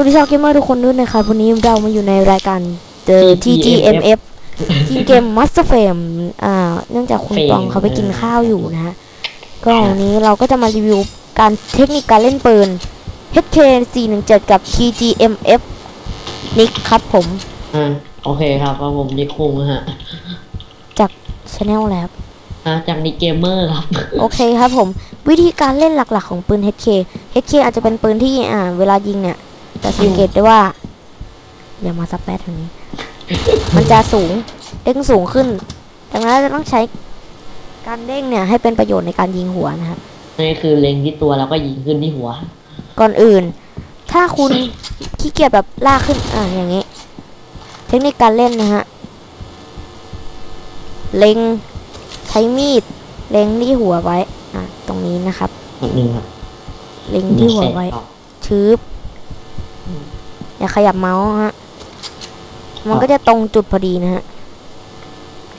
วัสดีชาวเกมเมอร์ทุกคนด้วยนะครับวันนี้เรามาอยู่ในรายการ The TGMF ทีมเกม Master Frame อ่า เนื่องจากคุณ Frame ปองเขาไปกินข้าวอยู่นะฮะ ก็วันนี้เราก็จะมารีวิวการเทคนิคการเล่นปืน HK 417กับ TGMF นิกครับผม อ่า โอเคครับครับผมนิคุงฮะ จาก Channel แล้วอ่าจากนิเกมเมอร์ครับ โอเคครับผม วิธีการเล่นหลักๆของปืน HK HK อาจจะเป็นปืนที่อ่า เวลายิงเนี่ย จะสังเกตได้ว่า อย่ามาสแปดทางนี้ มันจะสูงเด้งสูงขึ้น ดังนั้นเราจะต้องใช้การเด้งเนี่ยให้เป็นประโยชน์ในการยิงหัวนะครับนี่คือเล็งที่ตัวแล้วก็ยิงขึ้นที่หัว ก่อนอื่น ถ้าคุณขี้เกียจแบบลากขึ้นอ่าอย่างนี้ เทคนิคการเล่นนะฮะเล็งใช้มีด เล็งที่หัวไว้ อะ ตรงนี้นะครับนิดนึงครับ เล็งที่หัวไว้ ชืบ อย่าขยับเมาส์ฮะ มันก็จะตรงจุดพอดีนะฮะ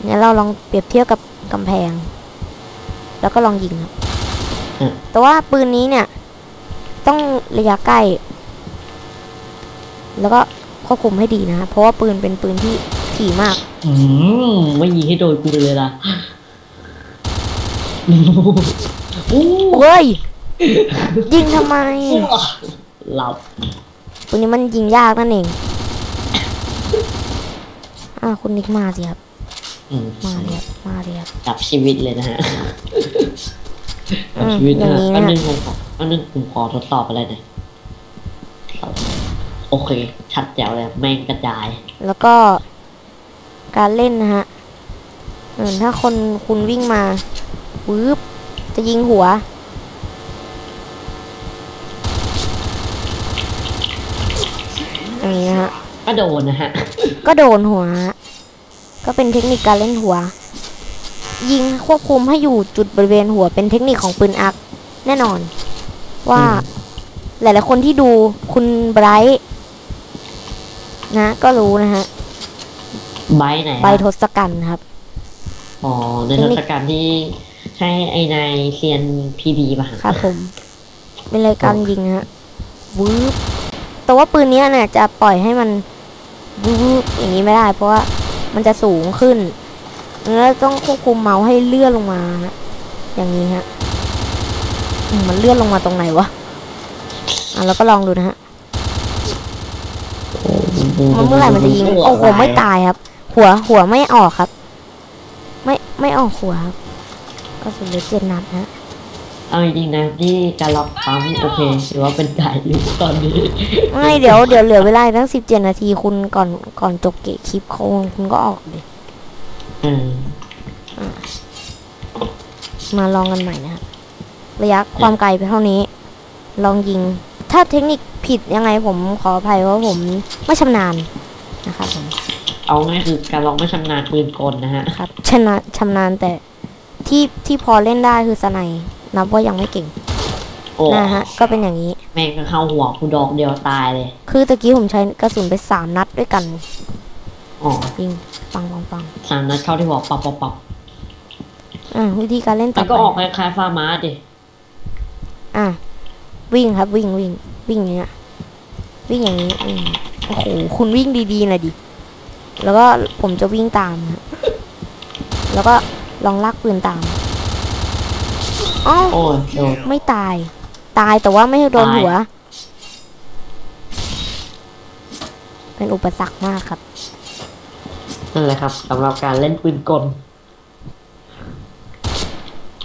เนี่ยเราลองเปรียบเทียบกับกำแพง แล้วก็ลองยิงครับอืมแต่ว่าปืนนี้เนี่ย ต้องระยะใกล้ แล้วก็ควบคุมให้ดีนะ เพราะว่าปืนเป็นปืนที่ถี่มาก อืมไม่ยิงให้โดนกูเลยล่ะโอ้เว้ยยิงทำไมหลับ ปืนนี้มันยิงยากนั่นเองอ่าคุณนิกมาสิครับ อืมมาเลยครับมาเลยครับดับชีวิตเลยนะฮะอืดับมชีวิตนะฮะอย่างนี้นะอันนึงผมขออันนึงผมขอทดสอบอะไรหน่อยโอเค ชัดแจ๋วเลยแม่งกระจาย แล้วก็การเล่นนะฮะเออถ้าคนคุณวิ่งมาปึ๊บจะยิงหัว อย่างนี้นะฮะ ก็โดนนะฮะ ก็โดนหัวฮะก็เป็นเทคนิคการเล่นหัว ยิงควบคุมให้อยู่จุดบริเวณหัวเป็นเทคนิคของปืนอัก แน่นอน ว่าอืมหลายๆคนที่ดูคุณไบรท์นะ ก็รู้นะฮะใบไหนใบฮะทศกัณฐ์ครับ อ๋อในเทเทคนิคศกาลที่ให้ไอ้นายเซียนพีดีมาหาครับผม เป็นรายการยิงนะฮะวืบ แต่ว่าปืนนี้เนี่ยจะปล่อยให้มันวืบอย่างนี้ไม่ได้ เพราะว่ามันจะสูงขึ้นแล้วต้องควบคุมเมาส์ให้เลื่อนลงมาฮะอย่างนี้ฮะมันเลื่อนลงมาตรงไหนวะอะแล้วก็ลองดูนะฮะมันเมื่อไหร่มันจะยิงโอ้โหไม่ตายครับ หัวหัวไม่ออกครับ ไม่ไม่ออกหัวครับก็สุดเหลือเจ็ดนัดฮะ เอาจริงๆนะที่การล็อกปั๊มโอเคถือว่าเป็นไก่อยู่ตอนนี้ไม่เดี๋ยวเดี๋ยวเหลือเวลาอีกตั้งสิบเจ็ดนาทีคุณก่อนก่อนจบเกะคลิปเขาคุณก็ออกเลยอืมมาลองกันใหม่นะครับระยะความไกลไปเท่านี้ ลองยิง ถ้าเทคนิคผิดยังไงผมขออภัยเพราะผมไม่ชำนาญนะครับผมเอาง่ายคือการล็อกไม่ชำนาญปืนกลนะฮะครับชนะชำนาญแต่ที่ที่พอเล่นได้คือสไนด์ นับว่ายังไม่เก่งโอ้นะฮะ ก็เป็นอย่างนี้ แม่งก็เข้าหัวกูดอกเดียวตายเลย คือตะกี้ผมใช้กระสุนไปสามนัดด้วยกันอ๋อยิงปังปังปังสามนัดเข้าที่หัวปับปับปับอ่าวิธีการเล่นต่แล้อวไปก็ออกคล้ายๆฟาร์มาดิ อะวิ่งครับวิ่งวิ่งวิ่งอย่างเงี้ยวิ่งอย่างนี้วิ่งโอ้โหคุณวิ่งดีๆหน่อยดิ แล้วก็ผมจะวิ่งตามฮะแล้วก็ลองลากปืนตาม อ๋อโอ้ยโดนไม่ตาย ตายแต่ว่าไม่โดนตายหัว เป็นอุปสรรคมากครับ นั่นแหละครับสำหรับการเล่นปืนกล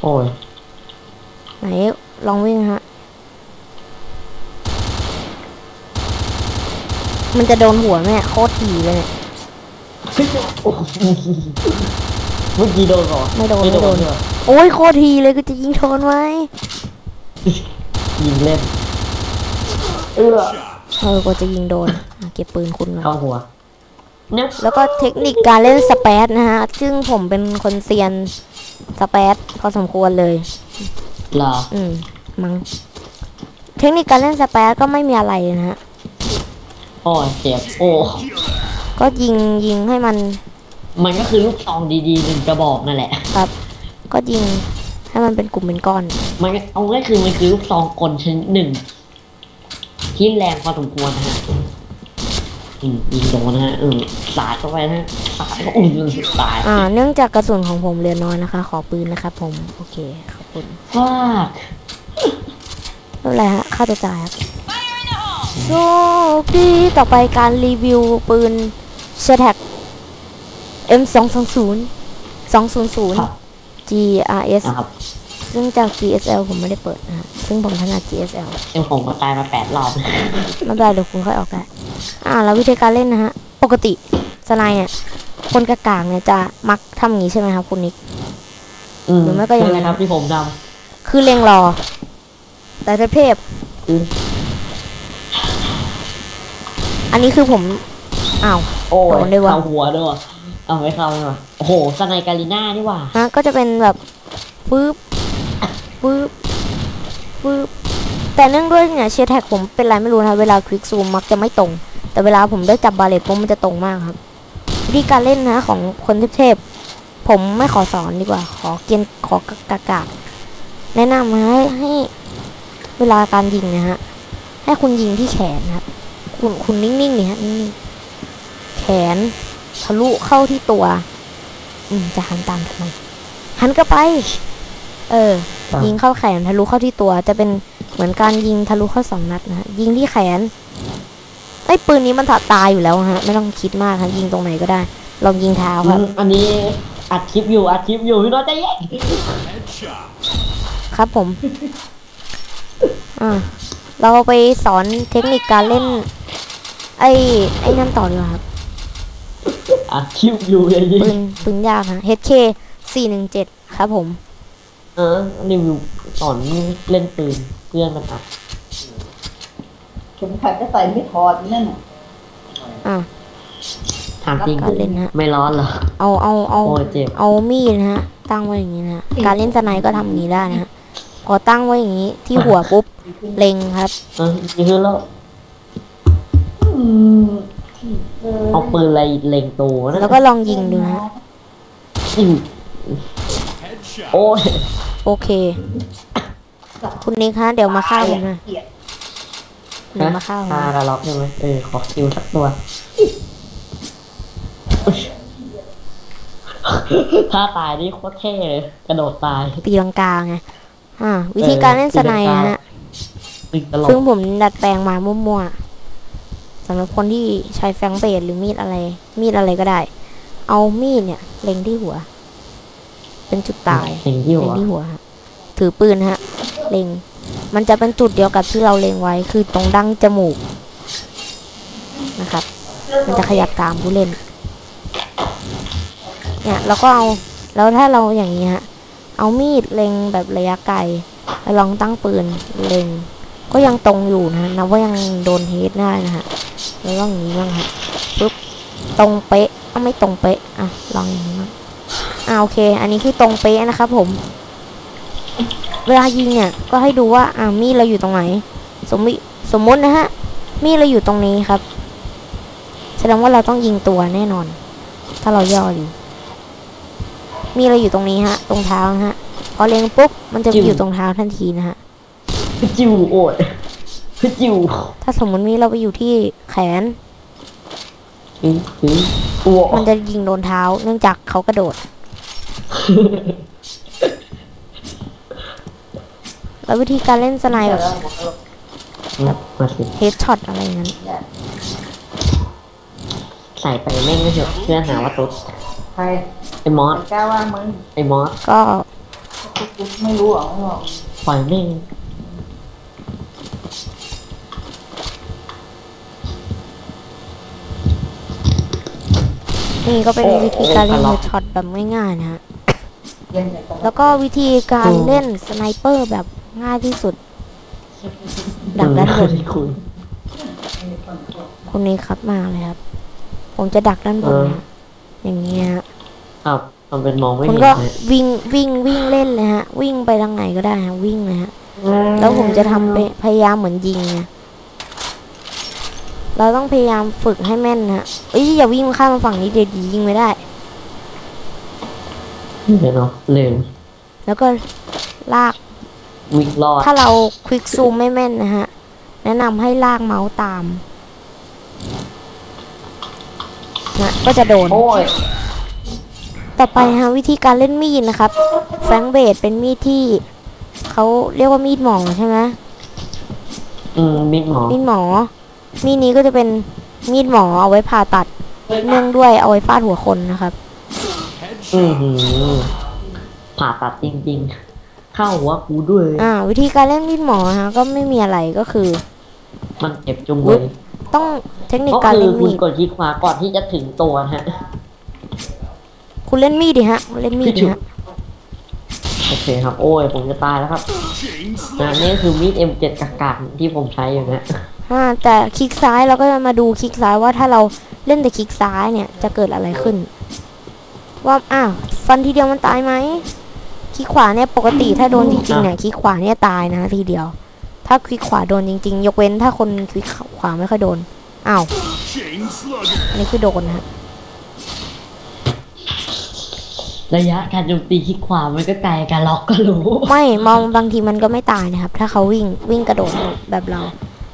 โอ้ย ไหนลองวิ่งฮะ มันจะโดนหัวแม่โคตรถี่เลยเนี่ยโอ้โห เมื่อกี้โดนเหรอไม่โดนไม่ไม่โดโดนนเหรอโอ้ยโคตรทีเลยก็จะยิงโทนไว้ยิงเล่น เออเออก็จะยิงโดนอะเก็บปืนคุณก่อนเข้าหัวเนี่ยแล้วก็เทคนิคการเล่นสเปซนะฮะ ซึ่งผมเป็นคนเซียนสเปซพอสมควรเลยเหรอ อืม มัง้ง เทคนิคการเล่นสเปซก็ไม่มีอะไรนะฮะโอ้ยเจ็บโอ้ ก็ยิงยิงให้มัน มันก็คือลูกซองดีๆหนึ่งกระบอกนั่นแหละ ครับ ก็ยิงให้มันเป็นกลุ่มเป็นก้อน มันก็เอาง่ายคือมันคือลูกซองกลชนิดหนึ่งที่แรงพอสมควรนะฮะอืมยิงโดนนะฮะอืมสาดเข้าไปนะฮะสาดก็อุ่นตายอ่า เนื่องจากกระสุนของผมเหลือน้อยนะคะ ขอปืนนะครับผม โอเค ขอบคุณฟาดไม่เป็นไรฮะค่าตัวจ่ายครับโชคดีต่อไปการรีวิวปืนเช t แท็ก M 2 2 0 200ครับ GRS นะครับซึ่งจาก GSL ผมไม่ได้เปิดนะฮะซึ่งผมถนัด GSL เอ็มผมก็ตายมาแปดรอบไม่เป็นไรเดี๋ยวคุณค่อยออกได้อ่า แล้ววิธีการเล่นนะฮะ ปกติสไนเนี่ย คนกากางเนี่ยจะมักทำอย่างนี้ใช่ไหมครับคุณนิก อืมหรือไม่ก็อย่างนั้น นั่นแหละครับที่ผมทคือเล็งรอ แต่เทพำคืออันนี้คือผม อ้าว โอ้โดยนด้วยวะ เข้าหัวด้วยวะ เอาไม่เข้าเลยว่ะโอ้โหสไนการีน่านี่หว่าฮะก็จะเป็นแบบฟืบฟืบฟืบแต่เนื่องด้วยเนี่ยเชียร์แท็กผมเป็นไรไม่รู้นะเวลาคลิกซูมมักจะไม่ตรง แต่เวลาผมได้จับบาเลตปุ๊บมันจะตรงมากครับวิธีการเล่นนะของคนเทพๆผมไม่ขอสอนดีกว่า ขอเกียนขอกากาแนะนำนะให้ให้เวลาการยิงนะฮะให้คุณยิงที่แขนนะครับคุณคุณนิ่งๆนี่ฮะนิ่งๆแขน ทะลุเข้าที่ตัว อืมจะหันตามทำไมหันกลับไป เออครับยิงเข้าแขนทะลุเข้าที่ตัว จะเป็นเหมือนการยิงทะลุเข้าสองนัดนะฮะยิงที่แขนไอ้ยปืนนี้มันถาตายอยู่แล้วฮะ ไม่ต้องคิดมากครับยิงตรงไหนก็ได้ ลองยิงเท้าครับอืมอันนี้อัดคลิปอยู่อัดคลิปอยู่พี่น้อยใจเย็นครับผม อ่าเราไปสอนเทคนิคการเล่น ไอ้ไอ้นั่นต่อดีกว่าครับ อัดคลิปอยู่อย่ายิงปืนปืนยากฮะ HK 417 ครับผม เออรีวิวสอนเล่นปืนเพื่อนมันอัดเข็มขัดก็ใส่ไม่ถอดนั่นน่ะอ่าถามจริงการเล่นฮะไม่ร้อนเหรอ เอาเอาเอาโอ้ยเจ็บ เอามีดนะฮะ ตั้งไว้อย่างนี้นะฮะการเล่นสไนด์ก็ทำอย่างนี้ได้นะฮะพอตั้งไว้อย่างนี้ที่หัวปุ๊บ เล็งครับ เออนี่คือแล้ว อืม เออเอาปืนอะไรเล็งตัวนะแล้วก็ลองยิงดูนะฮะอืมโอ้ยโอเค คุณนิกฮะเดี๋ยวมาฆ่าผมนะเกลียดเดี๋ยวมาฆ่าผมฮานะระล็อกใช่ไหมเออขอคิวสักตัวถ้าตายนี่โคตรเท่เลยกระโดดตายตีลังกาไงอ่าวิธีการเล่นสไนด์นะฮะตึงตลกซึ่งผมดัดแปลงมามั่วๆ สำหรับคนที่ใช้แฟงเบดหรือมีดอะไร มีดอะไรก็ได้ เอามีดเนี่ย เล็งที่หัว เป็นจุดตายสิ่งที่เล็หังวที่หัวฮะถือปืนฮะ เล็ง มันจะเป็นจุดเดียวกับที่เราเล็งไว้ คือตรงดั้งจมูกนะครับ มันจะขยับตามผู้เล่น เนี่ยเราก็เอาแล้วถ้าเราอย่างนี้ฮะ เอามีดเล็งแบบระยะไกลแล้วลองตั้งปืนเล็ง ก็ยังตรงอยู่นะนับว่ายังโดนเฮดได้นะฮะ แล้วลองอย่างนี้บ้างฮะปึ๊บตรงเป๊ะก็ไม่ตรงเป๊ะอะลองอย่างนี้บ้างอ่าโอเค อันนี้คือตรงเป๊ะนะครับผม เวลายิงเนี่ยก็ให้ดูว่าอ่ามีดเราอยู่ตรงไหน สมมติสมมตินะฮะมีดเราอยู่ตรงนี้ครับ แสดงว่าเราต้องยิงตัวแน่นอน ถ้าเราย่ออยู่มีเราอยู่ตรงนี้ฮะ ตรงเท้าฮะพอเล็งปุ๊บมันจะอยู่ตรงเท้าทันทีนะฮะจิวโอด พี่จิวถ้าสมมติมีเราไปอยู่ที่แขนถึงถึงอ้วมันจะยิงโดนเท้า เนื่องจากเขากระโดด แล้ววิธีการเล่นสไนด์แบบมาสิเฮดช็อตอะไรอย่างนั้น ใส่ไปแม่งไม่เถอะเพื่อนหาว่าตุ๊ดใครไอ้มอสกล้าว่ามึงไอ้มอสก็กูไม่รู้หรอกไม่บอกปล่อยแม่ง นี่ก็เป็นวิธีการเล่นเฮดช็อตแบบง่ายๆนะฮะเรียนจากตรงแล้วก็วิธีการเล่นสไนเปอร์แบบง่ายที่สุด ดักด้านบนที่คุยคนนี้ครับมาเลยครับ ผมจะดักด้านบนนะฮะอย่างเงี้ยฮะครับทำเป็นมองไม่คุณเห็นก็เลยวิ่งวิ่งวิ่งเล่นเลยฮะ วิ่งไปทางไหนก็ได้ฮะวิ่งเลยฮะ แล้วผมจะทำไปพยายามเหมือนยิงไง เราต้องพยายามฝึกให้แม่นนะเอ้ยอย่าวิ่งข้ามมาฝั่งนี้เดี๋ยวยิงไม่ได้เดี๋ยวเนาะเร็วแล้วก็ลาก วิ่งรอดถ้าเราควิกซูมไม่แม่นนะฮะ แนะนำให้ลากเมาส์ตามนะก็จะโดน โอ้ย ต่อไปฮะวิธีการเล่นมีดนะครับ แฟรงค์เบดเป็นมีดที่เขาเรียกว่ามีดหมอใช่ไหมอืมมิดหมอมีดหมอ มีดนี้ก็จะเป็นมีดหมอเอาไว้ผ่าตัดเนื่องด้วยเอาไว้ฟาดหัวคนนะครับ อือหือผ่าตัดจริงๆ เข้าหัวกูด้วย อ่า วิธีการเล่นมีดหมอฮะ ก็ไม่มีอะไรก็คือ มันเจ็บจุงอุ๊เลยยต้องเทคนิคก็การคือเล่นคุณมีดกดคลิกขวาก่อนที่จะถึงตัวนะฮะ คุณเล่นมีดดิฮะเล่นมีดดิฮะโอเคครับ โอ้ย ผมจะตายแล้วครับนะนี่ก็คือมีด M7 กากาที่ผมใช้อยู่นะ อ่าแต่คลิกซ้ายเราก็จะมาดูคลิกซ้ายว่าถ้าเราเล่นแต่คลิกซ้ายเนี่ยจะเกิดอะไรขึ้น ว่าอ้าวฟันทีเดียวมันตายไหมคลิกขวาเนี่ยปกติถ้าโดนจริงๆเนี่ยคลิกขวาเนี่ยตายนะทีเดียว ถ้าคลิกขวาโดนจริง ๆ ยกเว้นถ้าคนคลิกขวาไม่ค่อยโดนอ้าว Chain slugger. อันนี้คือโดนนะฮะระยะการโจมตีคลิกขวามันก็ไกลการล็อกก็รู้ ไม่มองบางทีมันก็ไม่ตายนะครับ ถ้าเขาวิ่งวิ่งกระโดดแบบเรา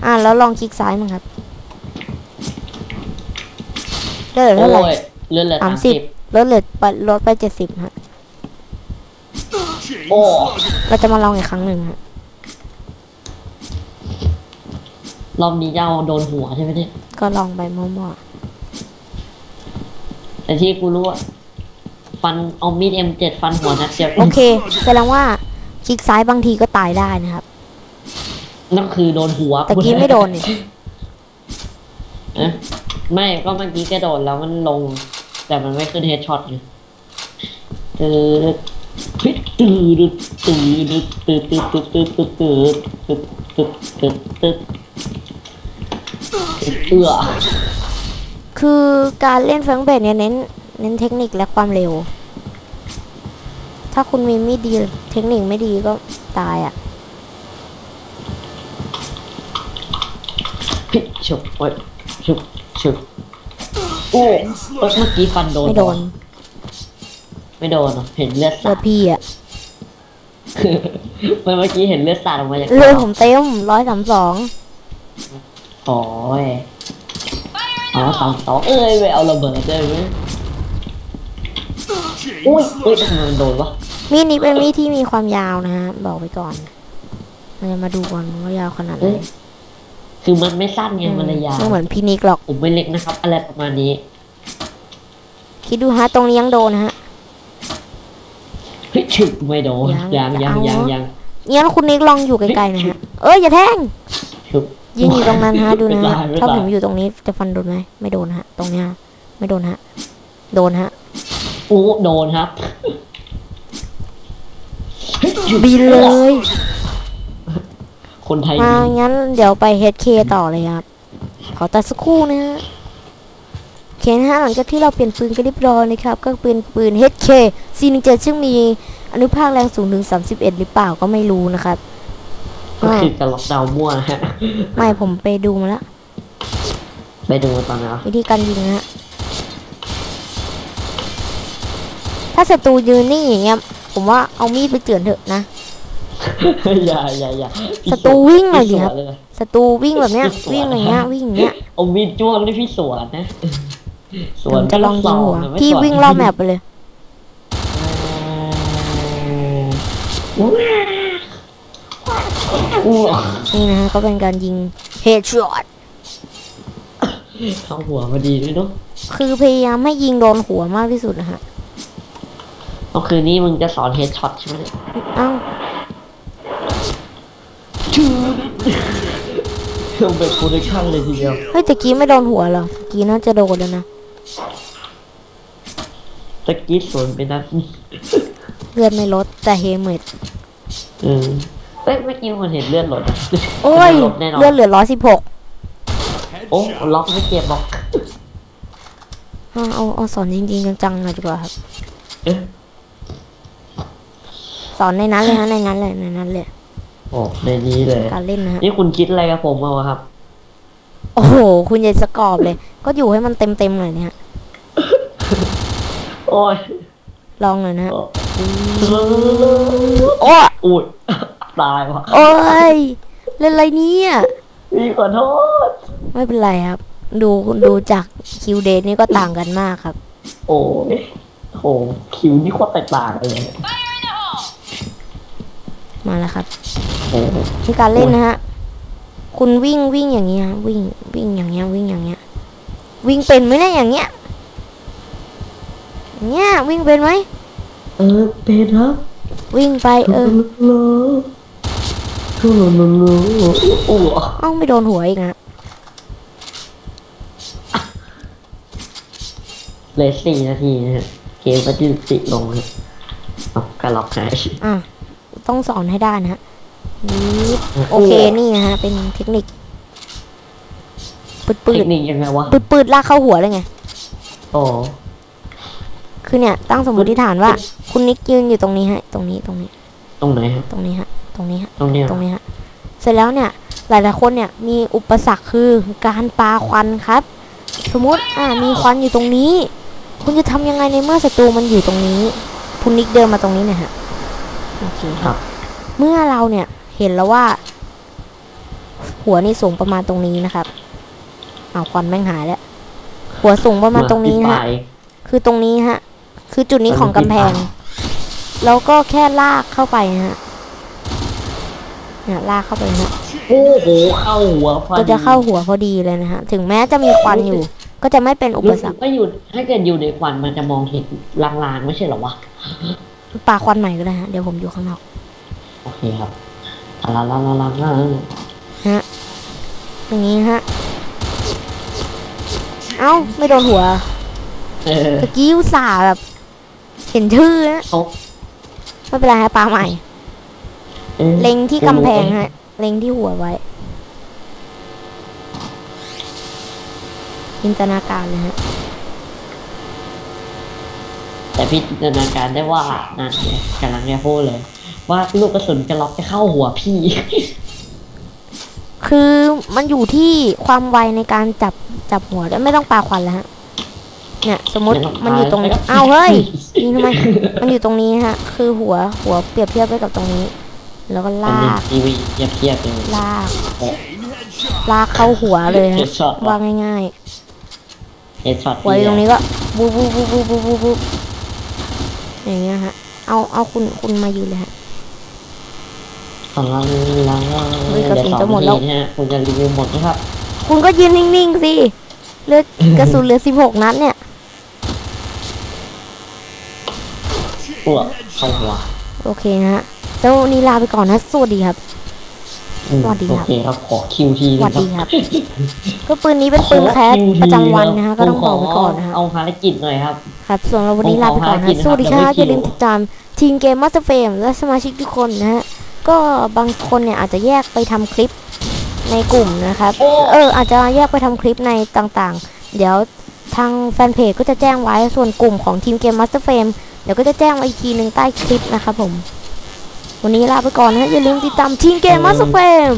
อ่าแล้วลองคลิกซ้ายมั้งครับเลือดเหลือโอ้เท่าไหร่ยเลื่อนเหลือสาสามมสิสิบบลดเหลือไปลดไปเจ็ดสิบฮะ Chain Oh. slugger. เราจะมาลองอีกครั้งหนึ่งฮะรอบนี้จะเอาโดนหัวใช่ไหมเนี่ยก็ลองไปมั่วแต่ที่กูรู้อะฟันเอามีด M7 ฟันหัวนัดเดียวๆโอเคแสดงว่าคลิกซ้ายบางทีก็ตายได้นะครับ นั่นคือโดนหัวแต่กี้ไม่โดนนี่เอ๊ะไม่ก็เมื่อกี้แกโดนแล้วมันลง แต่มันไม่ขึ้นเฮดช็อตไงตืดเฮ้ยตืดตืดตืดตืดตืดตืดตืดตืดตืดตืดตืดตืดเอื้อคือการเล่นแฟรงค์เบดเนี่ยเน้น เน้นเทคนิคและความเร็ว ถ้าคุณมีไม่ดี เทคนิคไม่ดีก็ตายอะ พิชชุบโอ้ยชุบชุบโอ้เอ้ยเมื่อกี้ฟันโดนไม่โดน ไม่โดนเหรอเห็นเลือดเลืสาอดดพี่อะเมื่อกี้เห็นเลือดสาดออกมาจากเลือดผมเต็มร้อยสามสองโอ้ยเอาสามสองเอ้ยไปเอาระเบิดได้ไหม Chain อุ้ยเอ้ย slugger. ทำไมมันโดนวะมีดนี้เป็นมีดที่มีความยาวนะฮะบอกไว้ก่อนเราจะมาดูก่อนว่ายาวขนาดไหนเอ้ย คือมันไม่สั้นไงมันเลยยาวไม่เหมือนพี่นิกหรอกผมไม่เล็กนะครับ อะไรประมาณนี้ คิดดูฮะตรงนี้ยังโดนนะฮะเฮ้ยฉึกไม่โดนยังยังยังเอายังวะยังงั้นคุณนิกลองอยู่ไกลๆนะฮะเอ้ยอย่าแทงฉึกยิงอยู่ตรงนั้นฮะดูนะฮะไม่ตายไม่ถ้าตายผมอยู่ตรงนี้จะฟันโดนไหมไม่โดนฮะ ตรงเนี้ยไม่โดนฮะ โดนฮะโอ้โดนครับเฮ้ยฉึกบินเลย คนไทยมาบินงั้นเดี๋ยวไป HK ต่อเลยครับ ขอตัดสักครู่นะฮะโอเคนะฮะหลังจากที่เราเปลี่ยนปืนกันเรียบร้อยนะครับ ก็เป็นปืน HK C17 ซึ่งมีอนุภาคแรงสูงถึง 31 หรือเปล่าก็ไม่รู้นะครับก็คือจะล็อกดาวน์มั่วนะฮะ ไม่ผมไปดูมาแล้วไปดูตอนไหนวะวิธีการยิงนะฮะ ถ้าศัตรูยืนนิ่งอย่างเงี้ย ผมว่าเอามีดไปเจือนเถอะนะ อย่าอย่าอย่าศัตรูวิ่งหน่อยดิพี่ครับสวนเลยศัตรูวิ่งแบบเนี้ยพี่สวนวิ่งอย่างเงี้ย วิ่งอย่างเงี้ยเอามีดจ้วงนี่พี่สวนนะสผวนมจะลองยิงหัวไม่ต้องพี่สอนวิ่งรอบแมปไปเลยอู้นี่นะฮะก็เป็นการยิงเฮดช็อตเข้าหัวพอดีด้วยเนาะคือพยายามให้ยิงโดนหัวมากที่สุดนะฮะก็คือนี่มึงจะสอนเฮดช็อตใช่ไหมเนี่ย เอ้าเครื่องเป็นโปรดักชั่นเลยทีเดียวเฮ้ยตะกี้ไม่โดนหัวเหรอตะกี้น่าจะโดนแล้วนะตะกี้สวนไปนัดเลือดไม่ลดแต่เฮเมดเออเอ้ยเมื่อกี้มันเห็นเลือดหลดอะโอ้ยลดแน่นอนเลือดเหลือร้อยสิบหกโอ้ล็อกไม่เจ็บหรอกเอาเอาเอาสอนจริงๆจังๆหน่อยดีกว่าครับเอ๊ะสอนในนั้นเลยฮะในนั้นเลยในนั้นเลย โอ้ในนี้เลย การเล่นนะฮะนี่คุณคิดอะไรกับผมมาวะครับ โอ้โห คุณอย่าสกอบเลย ก็อยู่ให้มันเต็มเต็มๆหน่อยเนี่ย โอ้ย ลองหน่อยนะฮะโอ้โอ้อุ้ยตายวะโอ้ย เล่นอะไรเนี่ยพี่ขอโทษ ไม่เป็นไรครับ ดูดูจากคิวเดทนี่ก็ต่างกันมากครับ โอ้ยโหคิวนี่โคตรแตกต่างเลย มาแล้วครับ โอ้โหที่การเล่นนะฮะ คุณวิ่งวิ่งอย่างเงี้ยวิ่งวิ่งอย่างเงี้ยวิ่งอย่างเงี้ย วิ่งเป็นไหมเนี่ยอย่างเงี้ยอย่างเงี้ยวิ่งเป็นไหมเออเป็นครับวิ่งไปเออโลโลโลโลโอ้เอ้าไม่โดนหัวอีกนะเหลยสี่นาทีนะฮะเกมก็จะติดลงนะเอากระล็อกหายอะต้องสอนให้ได้นะฮะนี่ โอเคนี่นะฮะ เป็นเทคนิคปืดปืเทดคนิคยังไงวะปืดปืดลากเข้าหัวเลยไงโอ้คือเนี่ย ตั้งสมมติฐานว่า คุณนิกยืนอยู่ตรงนี้ฮะ ตรงนี้ตรงนี้ ตรงไหนฮะตรงนี้ฮะ ตรงนี้ฮะตรงเนี้ยตรงนี้ฮะเสร็จแล้วเนี่ย หลายๆคนเนี่ยมีอุปสรรคคือการปาควันครับ สมมติอ่ามีควันอยู่ตรงนี้ คุณจะทำยังไงในเมื่อศัตรูมันอยู่ตรงนี้ คุณนิกเดินมาตรงนี้หนะฮะโอเคคครัรับบเมื่อเราเนี่ย เห็นแล้วว่า หัวนี่สูงประมาณตรงนี้นะครับอ้าวควันแม่งหายแล้ว หัวสูงประมาณตรงนี้นะฮะมาที่ปลายคือตรงนี้ฮะ คือจุดนี้ของกำแพง แล้วก็แค่ลากเข้าไปนะฮะเนี่ยลากเข้าไปนะฮะโอ้โหเข้าหัวพอดีก็จะเข้าหัวพอดีเลยนะฮะ ถึงแม้จะมีควันอยู่ ก็จะไม่เป็นอุปสรรคก็อยู่ถ้าเกิดอยู่ในควันมันจะมองเห็นลางๆไม่ใช่เหรอวะปาควันใหม่ก็ได้ฮะ เดี๋ยวผมอยู่ข้างนอก โอเคครับ ลาลาลาลาลาฮะอย่างนี้ฮะ เอ้า ไม่โดนหัวเออตะกี้อุตส่าห์แบบ เห็นชื่อนะไม่เป็นไรฮะปลาใหม่ เล็งที่กำแพงฮะ เล็งที่หัวไว้ จินตนาการเลยฮะ แต่พี่จินตนาการได้ว่านั่นกำลังจะพูดเลย ว่าลูกกระสุนจะล็อกจะเข้าหัวพี่ คือมันอยู่ที่ความไวในการจับจับหัวด้วยไม่ต้องปาควันแล้วฮะ เนี่ย สมมติไม่ต้องปามันอยู่ตรงนี้แล้วอ้าวเฮ้ยยิงทำไมมันอยู่ตรงนี้ฮะ คือหัวหัวเปรียบเทียบไปกับตรงนี้ แล้วก็เป็นลากทีวีเทียบเทียบๆเลยลาก ลากเข้าหัวเลยฮะ Headshot ว่าง่ายเฮดช็อตๆหัวอยู่ตรงนี้ก็บูบูบูบูบูบูบูอย่างเงี้ยฮะ เอาเอาคุณคุณมายืนเลยฮะ ลาลาลาลาเฮ้ยกระสุนจะหมดแล้วนะฮะคุณจะรีวิวหมดนะครับคุณก็ยืนนิ่งๆสิเลือดกระสุนเหลือสิบหกนัดเนี่ย ปวกเข้าหัวโอเคนะฮะแล้ววันนี้ลาไปก่อนนะ สวัสดีครับ อืมสวัสดีครับโอเคครับขอคิวทีสนึวัสงดีครับ ก็ปืนนี้เป็นปืนแคสประจำวันนะฮะ ก็ต้องบอกไว้ก่อนนะฮะ เอาภารกิจหน่อยครับ ครับ ส่วนเราวันนี้ผมขอลาไปก่อนภารกิจนะนะครับสวัสดีครับเดี๋อย่ายวไม่ลืมติดตามทีมเกมมาสเตอร์เฟมและสมาชิกทุกคนนะฮะ ก็บางคนเนี่ยอาจจะแยกไปทำคลิปในกลุ่มนะครับโอ้เออ อาจจะแยกไปทำคลิปในต่างๆ เดี๋ยวทางแฟนเพจก็จะแจ้งไว้ส่วนกลุ่มของทีมเกมมาสเตอร์เฟมเดี๋ยวก็จะแจ้งไว้อีกทีหนึ่งใต้คลิปนะครับผม วันนี้ลาไปก่อนนะฮะอย่าลืมติดตามทีมเกมมาสเตอร์เฟม